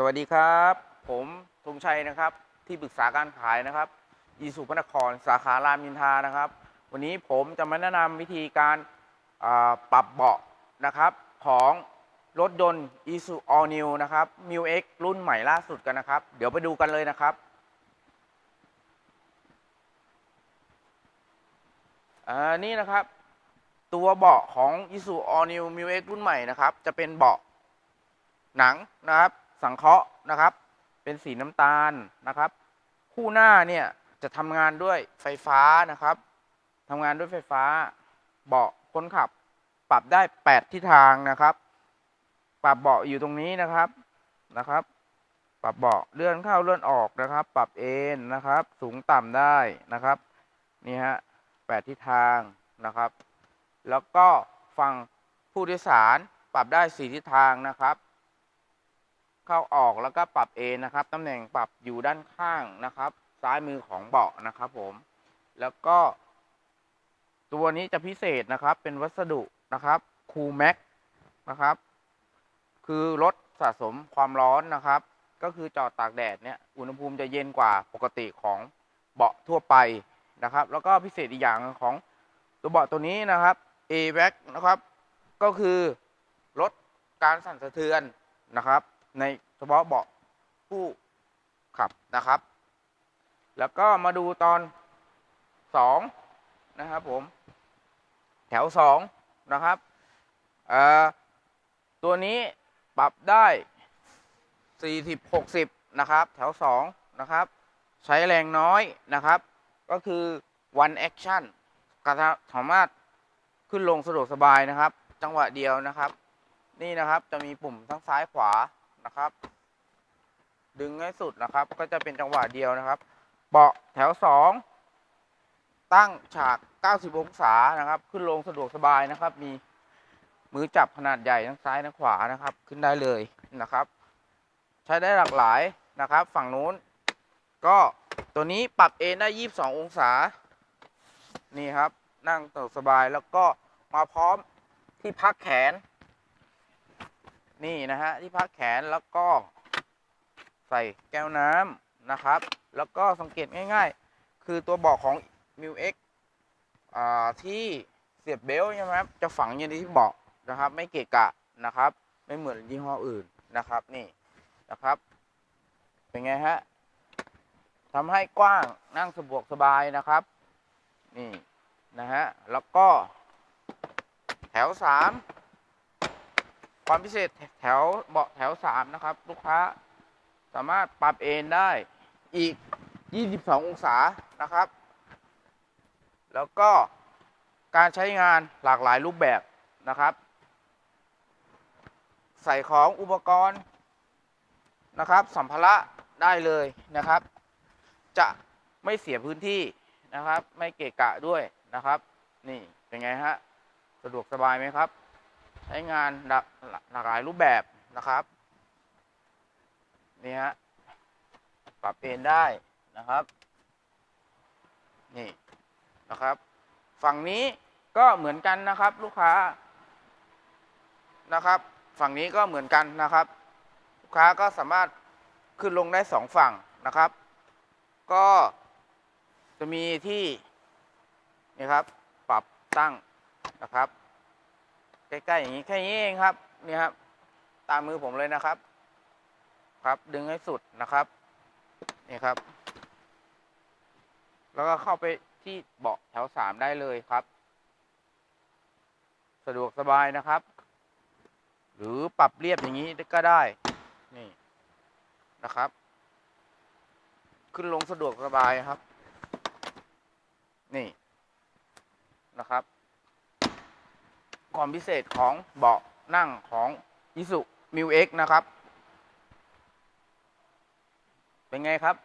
สวัสดีครับ ผมธงชัยนะครับ ที่ปรึกษาการขายนะครับอีสุพระนครสาขารามอินทานะครับ วันนี้ผมจะมาแนะนำวิธีการปรับเบาะนะครับ ของรถยนต์ i s u All New นะครับ m u X รุ่นใหม่ล่าสุดกันนะครับ เดี๋ยวไปดูกันเลยนะครับอ่านี่นะครับ ตัวเบาะของ i s u All New m u X รุ่นใหม่นะครับ จะเป็นเบาะหนังนะครับ สังเคราะห์นะครับ เป็นสีน้ำตาลนะครับ คู่หน้าเนี่ยจะทำงานด้วยไฟฟ้านะครับทำงานด้วยไฟฟ้า เบาะคนขับ ปรับได้ 8 ทิศทางนะครับ ปรับเบาะอยู่ตรงนี้นะครับนะครับ ปรับเบาะเลื่อนเข้าเลื่อนออกนะครับ ปรับเอนนะครับ สูงต่ำได้นะครับนี่ฮะแปดทิศทางนะครับ แล้วก็ฝั่งผู้โดยสารปรับได้สี่ทิศทางนะครับ เข้าออกแล้วก็ปรับเอนนะครับตำแหน่งปรับอยู่ด้านข้างนะครับ ซ้ายมือของเบาะนะครับผม แล้วก็ ตัวนี้จะพิเศษนะครับเป็นวัสดุนะครับคูแม็กนะครับ คือลดสะสมความร้อนนะครับ ก็คือจอดตากแดดเนี่ยอุณหภูมิจะเย็นกว่าปกติของเบาะทั่วไปนะครับ แล้วก็พิเศษอีกอย่างของตัวเบาะตัวนี้นะครับ a v a c นะครับ ก็คือลดการสั่นสะเทือนนะครับ ในเฉพาะเบาะผู้ขับนะครับ แล้วก็มาดูตอนสองนะครับผม แถวสองนะครับตัวนี้ปรับได้ 40 60 นะครับ แถว 2 นะครับ ใช้แรงน้อยนะครับ ก็คือ one action กระทะสามารถขึ้นลงสะดวกสบายนะครับ จังหวะเดียวนะครับ นี่นะครับจะมีปุ่มทั้งซ้ายขวา นะครับ ดึงให้สุดนะครับ ก็จะเป็นจังหวะเดียวนะครับ เบาะแถว 2 ตั้งฉาก 90 องศานะครับ ขึ้นลงสะดวกสบายนะครับ มีมือจับขนาดใหญ่ทั้งซ้ายทั้งขวานะครับ ขึ้นได้เลยนะครับ ใช้ได้หลากหลายนะครับ ฝั่งนู้น ก็ตัวนี้ปรับเอนได้ 22 องศา นี่ครับ นั่งสะดวกสบายแล้วก็มาพร้อมที่พักแขน นี่นะฮะที่พักแขนแล้วก็ใส่แก้วน้ำนะครับ แล้วก็สังเกตง่ายๆ คือตัวเบอกของ m u X อ่าที่เสียบเบลใช่ไหมครับจะฝังอยู่ในที่เบาะนะครับ ไม่เกะกะนะครับ ไม่เหมือนยี่ห้ออื่นนะครับนี่นะครับ เป็นไงฮะทำให้กว้างนั่งสะดวกสบายนะครับ นี่นะฮะแล้วก็แถวสาม ความพิเศษแถวเบาะแถวสามนะครับ ลูกค้าสามารถปรับเอนได้อีก 22 องศานะครับ แล้วก็การใช้งานหลากหลายรูปแบบนะครับ ใส่ของอุปกรณ์นะครับ สัมภาระได้เลยนะครับ จะไม่เสียพื้นที่นะครับ ไม่เกะกะด้วยนะครับ นี่เป็นไงฮะ สะดวกสบายไหมครับ ใช้งานหลากหลากหลายรูปแบบนะครับ นี่ฮะ ปรับเอนได้นะครับ นี่นะครับ ฝั่งนี้ก็เหมือนกันนะครับ ลูกค้านะครับ ฝั่งนี้ก็เหมือนกันนะครับ ลูกค้าก็สามารถขึ้นลงได้สองฝั่งนะครับ ก็จะมีที่นี่ครับ ปรับตั้งนะครับ ใกล้ๆอย่างนี้แค่นี้เองครับนี่ครับ ตามมือผมเลยนะครับ ครับดึงให้สุดนะครับนี่ครับ แล้วก็เข้าไปที่เบาะแถวสามได้เลยครับ สะดวกสบายนะครับ หรือปรับเรียบอย่างนี้ก็ได้นี่นะครับ ขึ้นลงสะดวกสบายครับ นี่นะครับ ความพิเศษของเบาะนั่งของอิสุมิวเอ็กนะครับ เป็นไงครับ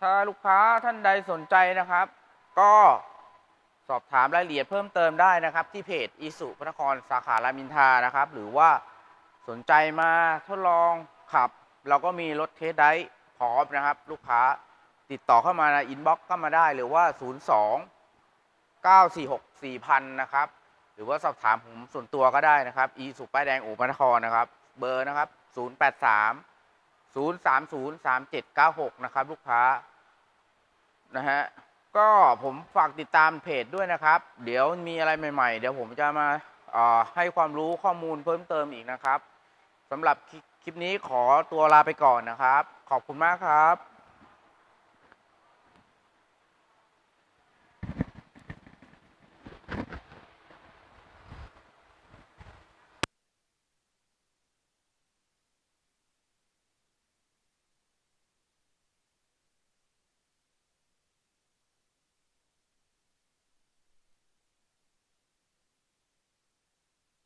ถ้าลูกค้าท่านใดสนใจนะครับ ก็สอบถามรายละเอียดเพิ่มเติมได้นะครับ ที่เพจอีสุพระนครสาขารามอินทานะครับ หรือว่าสนใจมาทดลองขับ เราก็มีรถเทสได้พร้อมนะครับ ลูกค้าติดต่อเข้ามาในอินบ็อกซ์ก็มาได้หรือว่า 02 946 4000 นะครับ หรือว่าสอบถามผมส่วนตัวก็ได้นะครับ อีสุป้ายแดงอู่พระนครนะครับ เบอร์นะครับ 083 030 3796 นะครับ ลูกค้านะฮะก็ผมฝากติดตามเพจด้วยนะครับ เดี๋ยวมีอะไรใหม่ ๆ เดี๋ยวผมจะมาให้ความรู้ข้อมูลเพิ่มเติมอีกนะครับสำหรับคลิปนี้ขอตัวลาไปก่อนนะครับ ขอบคุณมากครับ